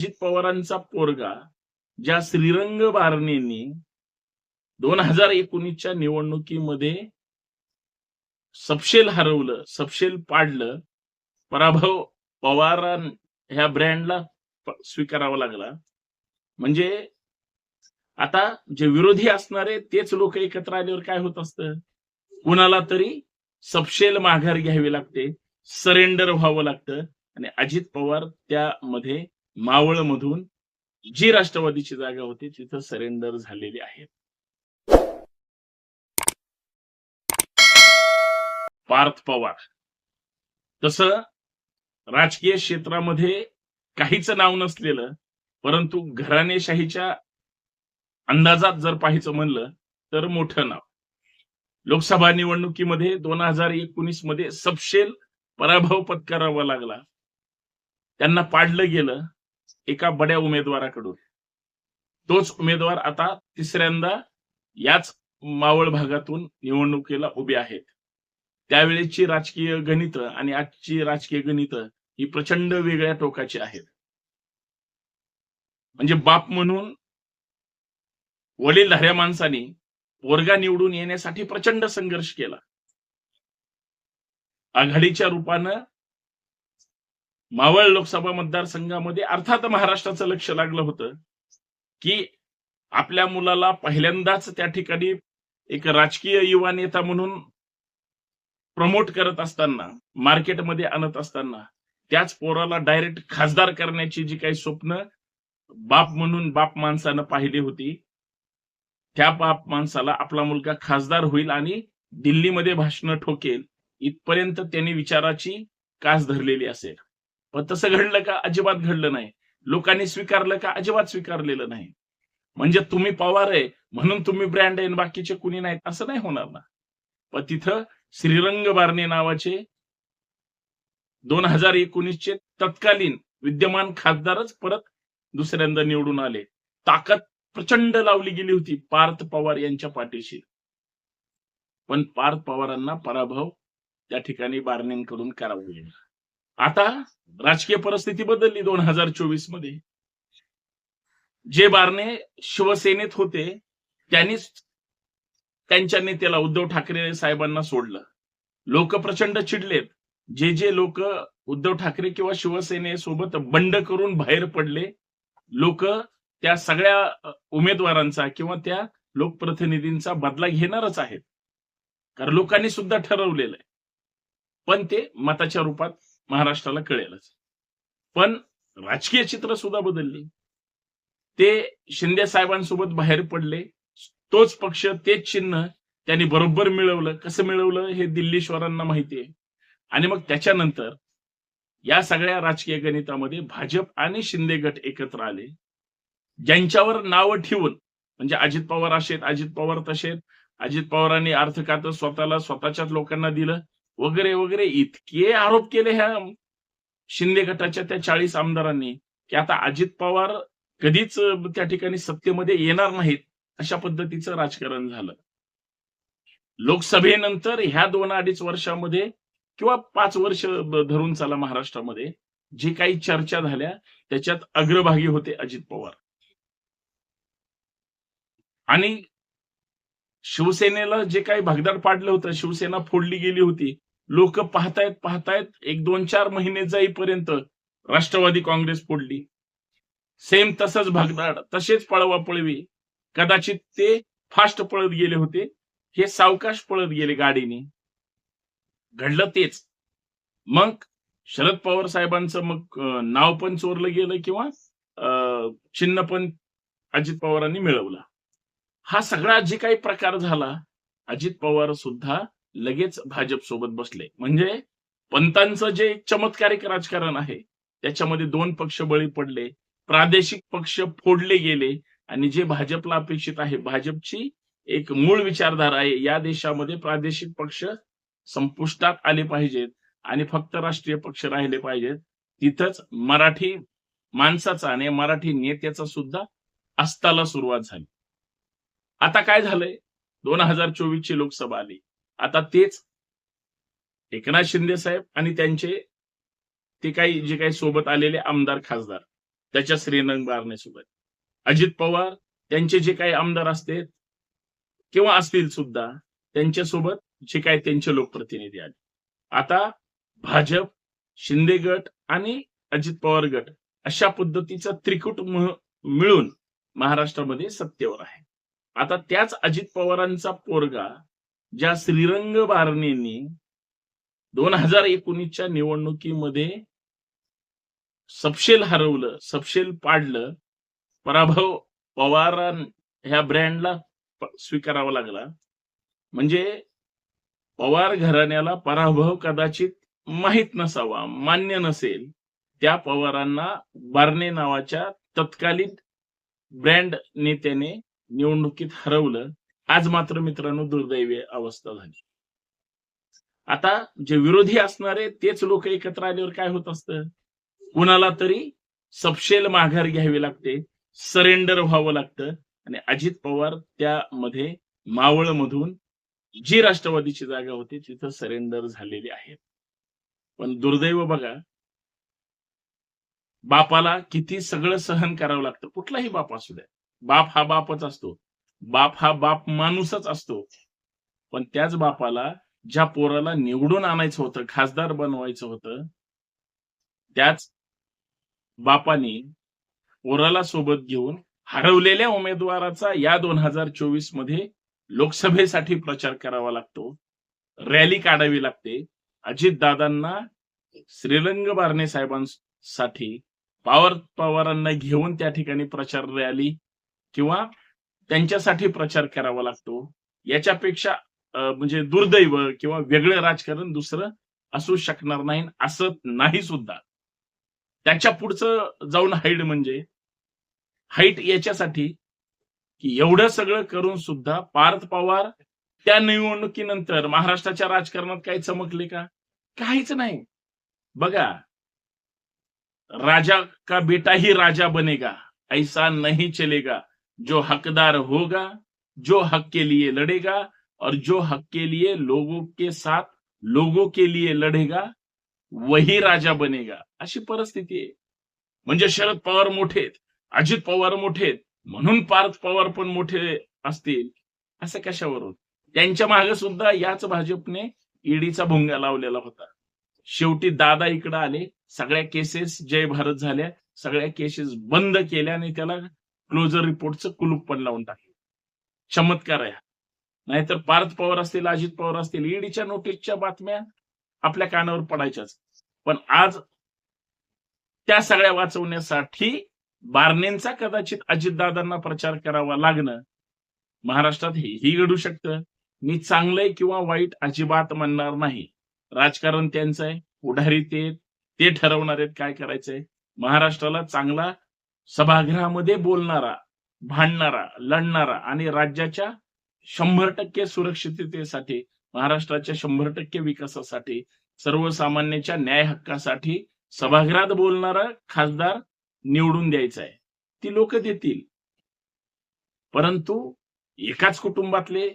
अजित पवारांचा पोरगा ज्या श्रीरंग बारणेंनी दोन हजार एकोणीसच्या निवडणुकीमध्ये सपशेल हरवलं सपशेल पाडलं पराभव पवारां ह्या ब्रँडला स्वीकारावा लागला. म्हणजे आता जे विरोधी असणारे तेच लोक एकत्र आल्यावर काय होत असतं? कुणाला तरी सपशेल माघार घ्यावी लागते सरेंडर व्हावं लागतं. आणि अजित पवार त्यामध्ये मावळ मधून जी राष्ट्रवादीची जागा होती तिथं सरेंडर झालेली आहेत. पार्थ पवार. तस राजकीय क्षेत्रामध्ये काहीच नाव नसलेलं परंतु घराणेशाहीच्या अंदाजात जर पाहायचं म्हणलं तर मोठं नाव. लोकसभा निवडणुकीमध्ये दोन हजार एकोणीसमध्ये सपशेल पराभव पत्करावा लागला. त्यांना पाडलं गेलं. एका बड्या उमेदवाराकडून. तोच उमेदवार आता तिसऱ्यांदा याच मावळ भागातून निवडणुकीला उभे आहेत. त्यावेळेची राजकीय गणित आणि आजची राजकीय गणित ही प्रचंड वेगळ्या टोकाची आहेत. म्हणजे बाप म्हणून वडीलधाऱ्या माणसाने पोरगा निवडून येण्यासाठी प्रचंड संघर्ष केला. आघाडीच्या रूपानं मावळ लोकसभा मतदारसंघामध्ये अर्थात महाराष्ट्राचं लक्ष लागलं होतं की आपल्या मुलाला पहिल्यांदाच त्या ठिकाणी एक राजकीय युवा नेता म्हणून प्रमोट करत असताना मार्केटमध्ये आणत असताना त्याच पोराला डायरेक्ट खासदार करण्याची जी काही स्वप्न बाप म्हणून बाप माणसानं पाहिली होती त्या बाप माणसाला आपला मुलगा खासदार होईल आणि दिल्लीमध्ये भाषणं ठोकेल इथपर्यंत त्यांनी विचाराची कास धरलेली असेल. पण तसं घडलं का अजिबात घडलं नाही. लोकांनी स्वीकारलं का अजिबात स्वीकारलेलं नाही. म्हणजे तुम्ही पवार आहे म्हणून तुम्ही ब्रँड आहे बाकीचे कुणी नाहीत असं नाही होणार ना. पण तिथं श्रीरंग बारणे नावाचे दोन हजार एकोणीसचे तत्कालीन विद्यमान खासदारच परत दुसऱ्यांदा निवडून आले. ताकद प्रचंड लावली गेली होती पार्थ पवार यांच्या पाठीशी. पण पार्थ पवारांना पराभव त्या ठिकाणी बारणेंकडून करावा लागला. आता राजकीय परिस्थिती बदलली दोन हजार चोवीसमध्ये. जे बारणे शिवसेनेत होते त्यांनीच त्यांच्या नेत्याला उद्धव ठाकरे साहेबांना सोडलं. लोक प्रचंड चिडलेत. जे जे लोक उद्धव ठाकरे किंवा शिवसेनेसोबत बंड करून बाहेर पडले लोक त्या सगळ्या उमेदवारांचा किंवा त्या लोकप्रतिनिधींचा बदला घेणारच आहेत. कारण लोकांनी सुद्धा ठरवलेलं आहे. पण ते मताच्या रूपात महाराष्ट्राला कळेलच. पण राजकीय चित्र सुद्धा बदलले. ते शिंदे साहेबांसोबत बाहेर पडले. तोच पक्ष तेच चिन्ह त्यांनी बरोबर मिळवलं. कसं मिळवलं हे दिल्लीश्वरांना माहिती आहे. आणि मग त्याच्यानंतर या सगळ्या राजकीय गणितामध्ये भाजप आणि शिंदे गट एकत्र आले. ज्यांच्यावर नावं ठेवून म्हणजे अजित पवार असेत अजित पवार तसेत अजित पवारांनी अर्थ स्वतःला स्वतःच्याच लोकांना दिलं. वगैरे वगैरे इतके आरोप केले ह्या शिंदे गटाच्या त्या चाळीस आमदारांनी की आता अजित पवार कधीच त्या ठिकाणी सत्तेमध्ये येणार नाहीत अशा पद्धतीचं राजकारण झालं. लोकसभेनंतर ह्या दोन अडीच वर्षामध्ये किंवा पाच वर्ष धरून चला महाराष्ट्रामध्ये जे काही चर्चा झाल्या त्याच्यात अग्रभागी होते अजित पवार. आणि शिवसेनेला जे काही भागदार पाडलं होतं शिवसेना फोडली गेली होती लोक पाहतायत पाहतायत एक दोन चार महिने जाईपर्यंत राष्ट्रवादी काँग्रेस फोडली. सेम तसंच भगदाड तसेच पळवा पळवी. कदाचित ते फास्ट पळत गेले होते हे सावकाश पळत गेले गाडीने. घडलं तेच. मग शरद पवार साहेबांचं मग नाव पण चोरलं गेलं किंवा अं, चिन्ह पण अजित पवारांनी मिळवला. हा सगळा जे काही प्रकार झाला अजित पवार सुद्धा लगेच भाजप सोबत बसले. म्हणजे पंतांचं जे चमत्कारिक राजकारण आहे त्याच्यामध्ये दोन पक्ष बळी पडले प्रादेशिक पक्ष फोडले गेले आणि जे भाजपला अपेक्षित आहे भाजपची एक मूळ विचारधारा आहे या देशामध्ये प्रादेशिक पक्ष संपुष्टात आले पाहिजेत आणि फक्त राष्ट्रीय पक्ष राहिले पाहिजेत. तिथंच मराठी माणसाचा आणि मराठी नेत्याचा सुद्धा अस्ताला सुरुवात झाली. आता काय झालंय? दोन हजार चोवीस ची लोकसभा आली. आता तेच एकनाथ शिंदे साहेब आणि त्यांचे ते काही जे काही सोबत आलेले आमदार खासदार त्याच्या श्रीरंग बारणेसोबत अजित पवार त्यांचे जे काही आमदार असते किंवा असतील सुद्धा त्यांच्यासोबत जे काही त्यांचे लोकप्रतिनिधी आले. आता भाजप शिंदे गट आणि अजित पवार गट अशा पद्धतीचा त्रिकूट मिळून महाराष्ट्रामध्ये सत्तेवर आहे. आता त्याच अजित पवारांचा पोरगा ज्या श्रीरंग बारणेंनी दोन हजार एकोणीसच्या निवडणुकीमध्ये सपशेल हरवलं सपशेल पाडलं पराभव पवार ह्या ब्रँडला स्वीकारावा लागला. म्हणजे पवार घराण्याला पराभव कदाचित माहीत नसावा मान्य नसेल त्या पवारांना बारणे नावाच्या तत्कालीन ब्रँड नेत्याने निवडणुकीत हरवलं. आज मात्र मित्रांनो दुर्दैवी अवस्था झाली. आता जे विरोधी असणारे तेच लोक एकत्र आल्यावर काय होत असतं? कुणाला तरी सपशेल माघार घ्यावी लागते सरेंडर व्हावं लागतं आणि अजित पवार त्यामध्ये मावळ मधून जी राष्ट्रवादीची जागा होती तिथं सरेंडर झालेली आहेत. पण दुर्दैव बघा बापाला किती सगळं सहन करावं लागतं. कुठलाही बाप असू द्या. बाप हा बापच असतो. बाप हा बाप माणूसच असतो. पण त्याच बापाला ज्या पोराला निवडून आणायचं होतं खासदार बनवायचं होतं त्याच बापाने पोराला सोबत घेऊन हरवलेल्या उमेदवाराचा या दोन हजार चोवीसमध्ये लोकसभेसाठी प्रचार करावा लागतो. रॅली काढावी लागते. अजित दादांना श्रीरंग बारणे साहेबांसाठी पवार पवारांना घेऊन त्या ठिकाणी प्रचार रॅली किंवा त्यांच्यासाठी प्रचार करावा लागतो. याच्यापेक्षा म्हणजे दुर्दैव किंवा वेगळं राजकारण दुसरं असू शकणार नाही असं नाही सुद्धा. त्याच्या पुढचं जाऊन हाईट म्हणजे हाईट याच्यासाठी की एवढं सगळं करून सुद्धा पार्थ पवार त्या निवडणुकीनंतर महाराष्ट्राच्या राजकारणात काही चमकले का? काहीच नाही. बघा राजा का बेटा ही राजा बनेगा ऐसा नाही चलेगा. जो हकदार होगा जो हक के लिए लड़ेगा और जो हक के लिए लोगों के साथ लोगों के लिए लढेगा वही राजा बनेगा। अशी परिस्थिती आहे. म्हणजे शरद पवार मोठे अजित पवार मोठेत म्हणून पार्थ पवार पण मोठे असतील असं कशावरून? त्यांच्या मागे सुद्धा याच भाजपने ईडीचा भोंगा लावलेला होता. शेवटी दादा इकडे आले सगळ्या केसेस जय भारत झाल्या सगळ्या केसेस बंद केल्या आणि त्याला क्लोजर रिपोर्टचं कुलूप पण लावून टाकलं. चमत्कार आहे नाहीतर पार्थ पवार असतील अजित पवार असतील ईडीच्या नोटीसच्या बातम्या आपल्या कानावर पडायच्याच. पण आज त्या सगळ्या वाचवण्यासाठी बारणेंचा कदाचित अजितदादांना प्रचार करावा लागणं महाराष्ट्रात हेही घडू शकतं. मी चांगलंय किंवा वाईट अजिबात म्हणणार नाही. राजकारण त्यांचं आहे. पुढारी ते ते ठरवणार आहेत काय करायचंय. महाराष्ट्राला चांगला सभागृहामध्ये बोलणारा भांडणारा लढणारा आणि राज्याच्या शंभर टक्के सुरक्षिततेसाठी महाराष्ट्राच्या शंभर टक्के विकासासाठी सर्वसामान्यांच्या न्याय हक्कासाठी सभागृहात बोलणारा खासदार निवडून द्यायचा आहे. ती लोक देतील. परंतु एकाच कुटुंबातले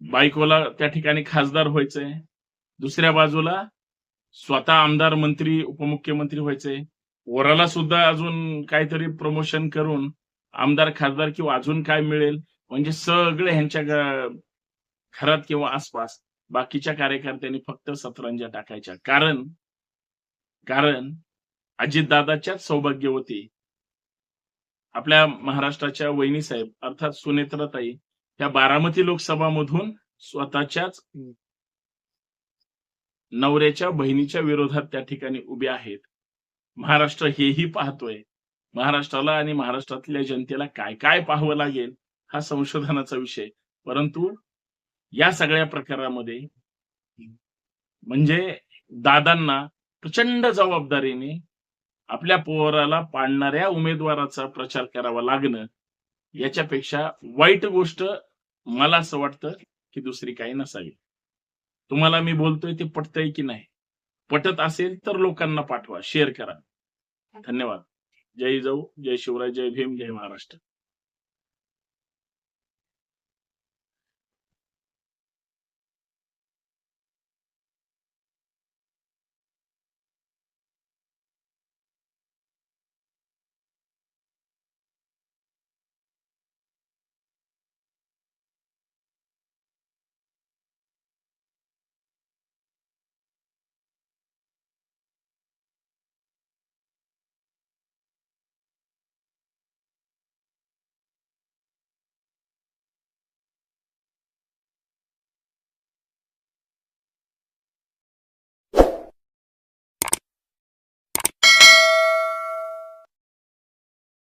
बायकोला त्या ठिकाणी खासदार व्हायचंय. दुसऱ्या बाजूला स्वतः आमदार मंत्री उपमुख्यमंत्री व्हायचंय. वराला सुद्धा अजून काहीतरी प्रमोशन करून आमदार खासदार किंवा अजून काय मिळेल? म्हणजे सगळे ह्यांच्या घरात किंवा आसपास बाकीच्या कार्यकर्त्यांनी फक्त सतरंजा टाकायच्या. कारण कारण अजितदादाच्याच सौभाग्यवती आपल्या महाराष्ट्राच्या वहिनी साहेब अर्थात सुनेत्रताई त्या बारामती लोकसभा मधून स्वतःच्याच नवऱ्याच्या बहिणीच्या विरोधात त्या ठिकाणी उभे आहेत. महाराष्ट्र हेही पाहतोय. महाराष्ट्राला आणि महाराष्ट्रातल्या जनतेला काय काय पाहावं लागेल हा संशोधनाचा विषय. परंतु या सगळ्या प्रकारामध्ये म्हणजे दादांना प्रचंड जबाबदारीने आपल्या पोहराला पाडणाऱ्या उमेदवाराचा प्रचार करावा लागणं याच्यापेक्षा वाईट गोष्ट मला असं वाटतं की दुसरी काही नसावी. तुम्हाला मी बोलतोय ते पटतंय की नाही? पटत असेल तर लोकांना पाठवा. शेअर करा. धन्यवाद. जय जाऊ. जय शिवराय. जय भीम. जय महाराष्ट्र.